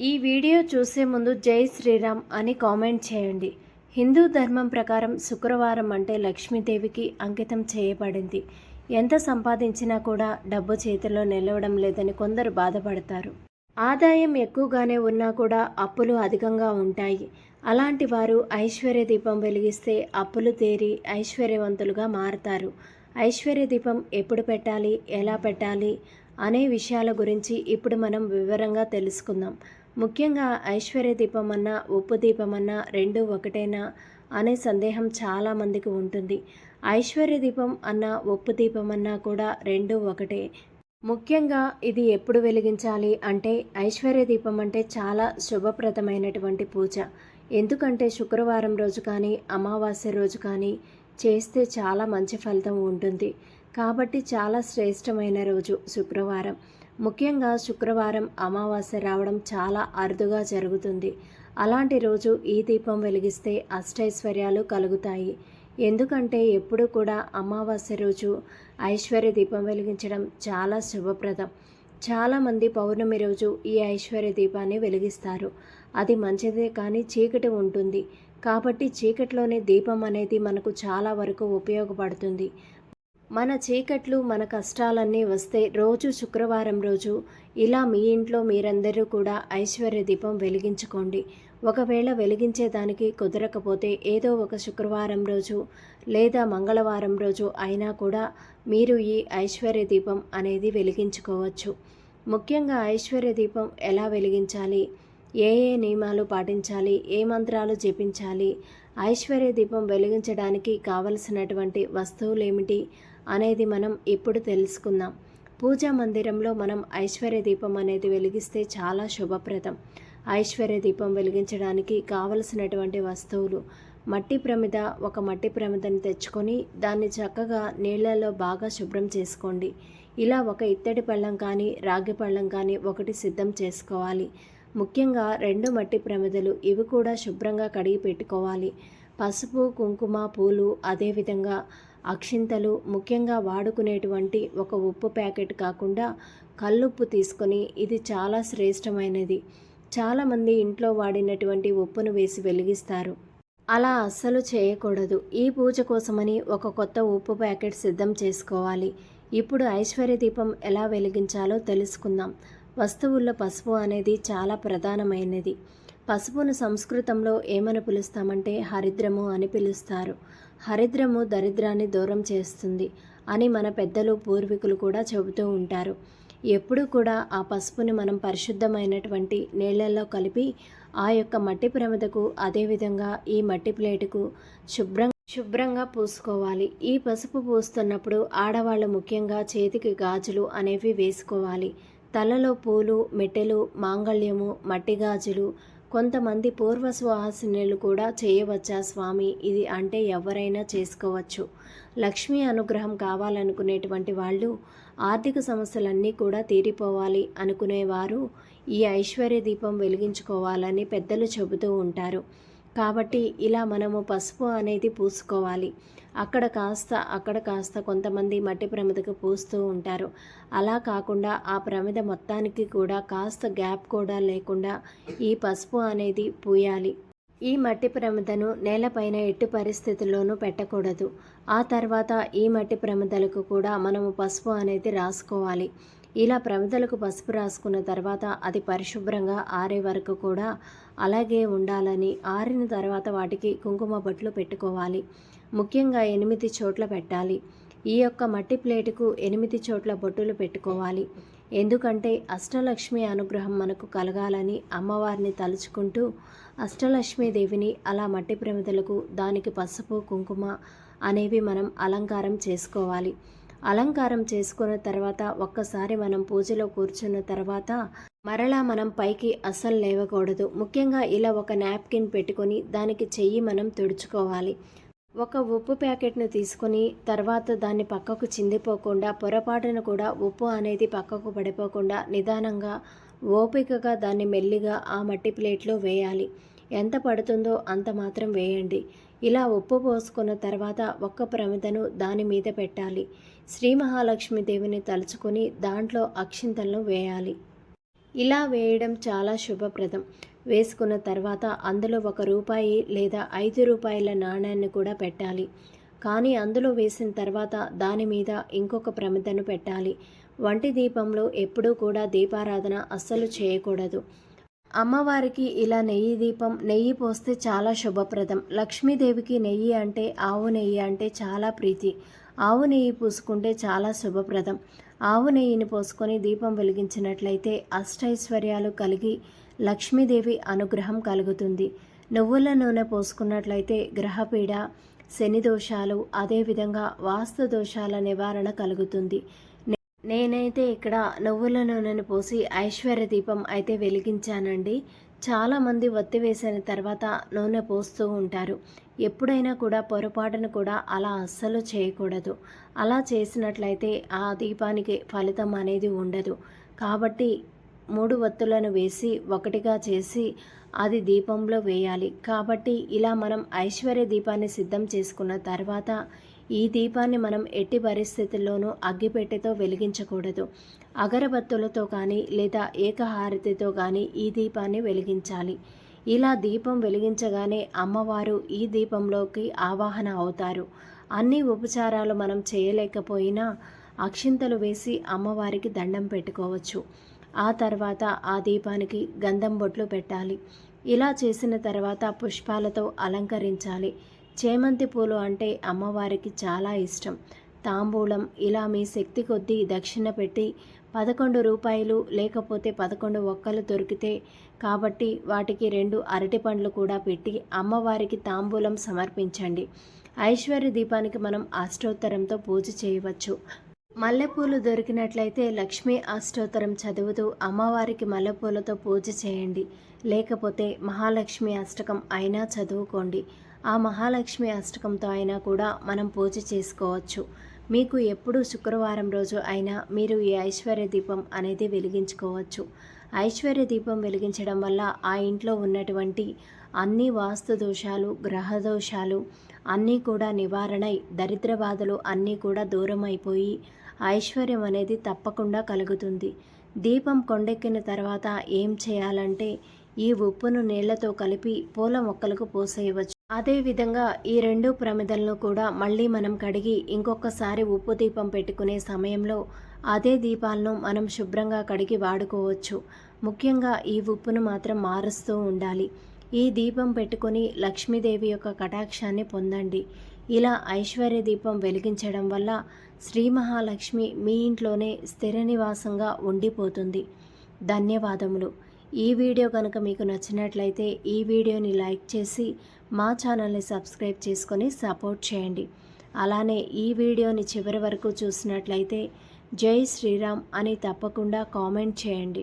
ఈ వీడియో చూసే ముందు జై శ్రీరామ్ అని కామెంట్ చేయండి. హిందూ ధర్మం ప్రకారం శుక్రవారం అంటే లక్ష్మీదేవికి అంకితం చేయబడింది. ఎంత సంపాదించినా కూడా డబ్బు చేతిలో నిలవడం లేదని కొందరు బాధపడతారు. ఆదాయం ఎక్కువగానే ఉన్నా కూడా అప్పులు అధికంగా ఉంటాయి. అలాంటి వారు ఐశ్వర్య దీపం వెలిగిస్తే అప్పులు తేరి ఐశ్వర్యవంతులుగా మారతారు. ఐశ్వర్య దీపం ఎప్పుడు పెట్టాలి? ఎలా పెట్టాలి? అనే విషయాల గురించి ఇప్పుడు మనం వివరంగా తెలుసుకుందాం. ముఖ్యంగా ఐశ్వర్య దీపం అన్నా ఉప్పు దీపం అన్నా రెండు ఒకటేనా అనే సందేహం చాలామందికి ఉంటుంది. ఐశ్వర్య దీపం అన్న ఉప్పు దీపం అన్నా కూడా రెండు ఒకటే. ముఖ్యంగా ఇది ఎప్పుడు వెలిగించాలి అంటే ఐశ్వర్య దీపం అంటే చాలా శుభప్రదమైనటువంటి పూజ. ఎందుకంటే శుక్రవారం రోజు కానీ అమావాస్య రోజు కానీ చేస్తే చాలా మంచి ఫలితం ఉంటుంది. కాబట్టి చాలా శ్రేష్టమైన రోజు శుక్రవారం. ముఖ్యంగా శుక్రవారం అమావాస్య రావడం చాలా అరుదుగా జరుగుతుంది. అలాంటి రోజు ఈ దీపం వెలిగిస్తే అష్టైశ్వర్యాలు కలుగుతాయి. ఎందుకంటే ఎప్పుడు కూడా అమావాస్య రోజు ఐశ్వర్య దీపం వెలిగించడం చాలా శుభప్రదం. చాలామంది పౌర్ణమి రోజు ఈ ఐశ్వర్య దీపాన్ని వెలిగిస్తారు. అది మంచిదే కానీ చీకటి ఉంటుంది. కాబట్టి చీకటిలోనే దీపం అనేది మనకు చాలా వరకు ఉపయోగపడుతుంది. మన చీకట్లు మన కష్టాలన్నీ వస్తే రోజు శుక్రవారం రోజు ఇలా మీ ఇంట్లో మీరందరూ కూడా ఐశ్వర్య దీపం వెలిగించుకోండి. ఒకవేళ వెలిగించేదానికి కుదరకపోతే ఏదో ఒక శుక్రవారం రోజు లేదా మంగళవారం రోజు అయినా కూడా మీరు ఈ ఐశ్వర్య దీపం అనేది వెలిగించుకోవచ్చు. ముఖ్యంగా ఐశ్వర్య దీపం ఎలా వెలిగించాలి? ఏ ఏ నియమాలు పాటించాలి? ఏ మంత్రాలు జపించాలి? ఐశ్వర్య దీపం వెలిగించడానికి కావలసినటువంటి వస్తువులు ఏమిటి అనేది మనం ఇప్పుడు తెలుసుకుందాం. పూజా మందిరంలో మనం ఐశ్వర్య దీపం అనేది వెలిగిస్తే చాలా శుభప్రదం. ఐశ్వర్య దీపం వెలిగించడానికి కావలసినటువంటి వస్తువులు మట్టి ప్రమిద ఒక మట్టి ప్రమిదను తెచ్చుకొని దాన్ని చక్కగా నీళ్ళలో బాగా శుభ్రం చేసుకోండి. ఇలా ఒక ఇత్తడి పళ్ళం కానీ రాగి పళ్ళం కానీ ఒకటి సిద్ధం చేసుకోవాలి. ముఖ్యంగా రెండు మట్టి ప్రమిదలు ఇవి కూడా శుభ్రంగా కడిగి పెట్టుకోవాలి. పసుపు కుంకుమ పూలు అదేవిధంగా అక్షింతలు ముఖ్యంగా వాడుకునేటువంటి ఒక ఉప్పు ప్యాకెట్ కాకుండా కల్లుప్పు తీసుకొని ఇది చాలా శ్రేష్టమైనది. చాలామంది ఇంట్లో వాడినటువంటి ఉప్పును వేసి వెలిగిస్తారు. అలా అస్సలు చేయకూడదు. ఈ పూజ కోసమని ఒక కొత్త ఉప్పు ప్యాకెట్ సిద్ధం చేసుకోవాలి. ఇప్పుడు ఐశ్వర్య దీపం ఎలా వెలిగించాలో తెలుసుకుందాం. వస్తువుల్లో పసుపు అనేది చాలా ప్రధానమైనది. పసుపును సంస్కృతంలో ఏమని పిలుస్తామంటే హరిద్రము అని పిలుస్తారు. హరిద్రము దరిద్రాన్ని దూరం చేస్తుంది అని మన పెద్దలు పూర్వీకులు కూడా చెబుతూ ఉంటారు. ఎప్పుడూ కూడా ఆ పసుపుని మనం పరిశుద్ధమైనటువంటి నీళ్ళల్లో కలిపి ఆ యొక్క మట్టి ప్రమిదకు అదేవిధంగా ఈ మట్టి ప్లేటుకు శుభ్రం శుభ్రంగా పూసుకోవాలి. ఈ పసుపు పూస్తున్నప్పుడు ఆడవాళ్ళు ముఖ్యంగా చేతికి గాజులు అనేవి వేసుకోవాలి. తలలో పూలు మెట్టెలు మాంగళ్యము మట్టి గాజులు కొంతమంది పూర్వసుహాసినులు కూడా చేయవచ్చా స్వామి? ఇది అంటే ఎవరైనా చేసుకోవచ్చు. లక్ష్మీ అనుగ్రహం కావాలనుకునేటువంటి వాళ్ళు ఆర్థిక సమస్యలన్నీ కూడా తీరిపోవాలి అనుకునేవారు ఈ ఐశ్వర్య దీపం వెలిగించుకోవాలని పెద్దలు చెబుతూ ఉంటారు. కాబట్టి ఇలా మనము పసుపు అనేది పూసుకోవాలి. అక్కడ కాస్త అక్కడ కాస్త కొంతమంది మట్టి ప్రమిదకు పూస్తూ ఉంటారు. అలా కాకుండా ఆ ప్రమిద మొత్తానికి కూడా కాస్త గ్యాప్ కూడా లేకుండా ఈ పసుపు అనేది పూయాలి. ఈ మట్టి ప్రమిదను నేలపైన ఎట్టి పరిస్థితుల్లోనూ పెట్టకూడదు. ఆ తర్వాత ఈ మట్టి ప్రమిదలకు కూడా మనము పసుపు అనేది రాసుకోవాలి. ఇలా ప్రమిదలకు పసుపు రాసుకున్న తర్వాత అది పరిశుభ్రంగా ఆరే వరకు కూడా అలాగే ఉండాలని ఆరిన తర్వాత వాటికి కుంకుమ బొట్లు పెట్టుకోవాలి. ముఖ్యంగా ఎనిమిది చోట్ల పెట్టాలి. ఈ యొక్క మట్టి ప్లేటుకు ఎనిమిది చోట్ల బొట్టులు పెట్టుకోవాలి. ఎందుకంటే అష్టలక్ష్మి అనుగ్రహం మనకు కలగాలని అమ్మవారిని తలుచుకుంటూ అష్టలక్ష్మీదేవిని అలా మట్టి ప్రమిదలకు దానికి పసుపు కుంకుమ అనేవి మనం అలంకారం చేసుకోవాలి. అలంకారం చేసుకున్న తర్వాత ఒక్కసారి మనం పూజలో కూర్చున్న తర్వాత మరలా మనం పైకి అస్సలు లేవకూడదు. ముఖ్యంగా ఇలా ఒక నాప్కిన్ పెట్టుకొని దానికి చెయ్యి మనం తుడుచుకోవాలి. ఒక ఉప్పు ప్యాకెట్ను తీసుకొని తర్వాత దాన్ని పక్కకు చిందిపోకుండా పొరపాటున కూడా ఉప్పు అనేది పక్కకు పడిపోకుండా నిదానంగా ఓపికగా దాన్ని మెల్లిగా ఆ మట్టి ప్లేట్లో వేయాలి. ఎంత పడుతుందో అంత మాత్రం వేయండి. ఇలా ఉప్పు పోసుకున్న తర్వాత ఒక్క ప్రమిదను దాని మీద పెట్టాలి. శ్రీ మహాలక్ష్మి దేవిని తలుచుకొని దాంట్లో అక్షింతలను వేయాలి. ఇలా వేయడం చాలా శుభప్రదం. వేసుకున్న తర్వాత అందులో ఒక రూపాయి లేదా ఐదు రూపాయల నాణ్యాన్ని కూడా పెట్టాలి. కానీ అందులో వేసిన తర్వాత దాని మీద ఇంకొక ప్రమిదను పెట్టాలి. వంటి దీపంలో ఎప్పుడూ కూడా దీపారాధన అస్సలు చేయకూడదు. అమ్మవారికి ఇలా నెయ్యి దీపం నెయ్యి పోస్తే చాలా శుభప్రదం. లక్ష్మీదేవికి నెయ్యి అంటే ఆవు నెయ్యి అంటే చాలా ప్రీతి. ఆవు నెయ్యి పూసుకుంటే చాలా శుభప్రదం. ఆవు నెయ్యిని పోసుకొని దీపం వెలిగించినట్లయితే అష్టైశ్వర్యాలు కలిగి లక్ష్మీదేవి అనుగ్రహం కలుగుతుంది. నువ్వుల నూనె పోసుకున్నట్లయితే గ్రహపీడ శని దోషాలు అదేవిధంగా వాస్తు దోషాల నివారణ కలుగుతుంది. నేనైతే ఇక్కడ నువ్వుల నూనెను పోసి ఐశ్వర్య దీపం అయితే వెలిగించానండి. చాలామంది ఒత్తి వేసిన తర్వాత నూనె పోస్తూ ఉంటారు. ఎప్పుడైనా కూడా పొరపాటును కూడా అలా అస్సలు చేయకూడదు. అలా చేసినట్లయితే ఆ దీపానికి ఫలితం అనేది ఉండదు. కాబట్టి మూడు వత్తులను వేసి ఒకటిగా చేసి అది దీపంలో వేయాలి. కాబట్టి ఇలా మనం ఐశ్వర్య దీపాన్ని సిద్ధం చేసుకున్న తర్వాత ఈ దీపాన్ని మనం ఎట్టి పరిస్థితుల్లోనూ అగ్గిపెట్టెతో వెలిగించకూడదు. అగరబత్తులతో కానీ లేదా ఏకహారతితో కానీ ఈ దీపాన్ని వెలిగించాలి. ఇలా దీపం వెలిగించగానే అమ్మవారు ఈ దీపంలోకి ఆవాహన అవుతారు. అన్ని ఉపచారాలు మనం చేయలేకపోయినా అక్షింతలు వేసి అమ్మవారికి దండం పెట్టుకోవచ్చు. ఆ తర్వాత ఆ దీపానికి గంధం బొట్లు పెట్టాలి. ఇలా చేసిన తర్వాత పుష్పాలతో అలంకరించాలి. చేమంతి పూలు అంటే అమ్మవారికి చాలా ఇష్టం. తాంబూలం ఇలా మీ శక్తి కొద్దీ దక్షిణ పెట్టి పదకొండు రూపాయలు లేకపోతే పదకొండు ఒక్కలు దొరికితే కాబట్టి వాటికి రెండు అరటి పండ్లు కూడా పెట్టి అమ్మవారికి తాంబూలం సమర్పించండి. ఐశ్వర్య దీపానికి మనం అష్టోత్తరంతో పూజ చేయవచ్చు. మల్లెపూలు దొరికినట్లయితే లక్ష్మీ అష్టోత్తరం చదువుతూ అమ్మవారికి మల్లెపూలతో పూజ చేయండి. లేకపోతే మహాలక్ష్మి అష్టకం అయినా చదువుకోండి. ఆ మహాలక్ష్మి అష్టకంతో అయినా కూడా మనం పూజ చేసుకోవచ్చు. మీకు ఎప్పుడు శుక్రవారం రోజు అయినా మీరు ఈ ఐశ్వర్య దీపం అనేది వెలిగించుకోవచ్చు. ఐశ్వర్య దీపం వెలిగించడం వల్ల ఆ ఇంట్లో ఉన్నటువంటి అన్ని వాస్తు దోషాలు గ్రహ దోషాలు అన్నీ కూడా నివారణై దరిద్ర బాధలు అన్నీ కూడా దూరం అయిపోయి ఐశ్వర్యం అనేది తప్పకుండా కలుగుతుంది. దీపం కొండెక్కిన తర్వాత ఏం చేయాలంటే ఈ ఉప్పును నీళ్ళతో కలిపి పూల మొక్కలకు పోసేయవచ్చు. అదేవిధంగా ఈ రెండు ప్రమిదలను కూడా మళ్ళీ మనం కడిగి ఇంకొకసారి ఉప్పు దీపం పెట్టుకునే సమయంలో అదే దీపాలను మనం శుభ్రంగా కడిగి వాడుకోవచ్చు. ముఖ్యంగా ఈ ఉప్పును మాత్రం మారుస్తూ ఉండాలి. ఈ దీపం పెట్టుకొని లక్ష్మీదేవి యొక్క కటాక్షాన్ని పొందండి. ఇలా ఐశ్వర్య దీపం వెలిగించడం వల్ల శ్రీ మహాలక్ష్మి మీ ఇంట్లోనే స్థిర నివాసంగా ఉండిపోతుంది. ధన్యవాదములు. ఈ వీడియో కనుక మీకు నచ్చినట్లయితే ఈ వీడియోని లైక్ చేసి మా ఛానల్ని సబ్స్క్రైబ్ చేసుకొని సపోర్ట్ చేయండి. అలానే ఈ వీడియోని చివరి వరకు చూసినట్లయితే జై శ్రీరామ్ అని తప్పకుండా కామెంట్ చేయండి.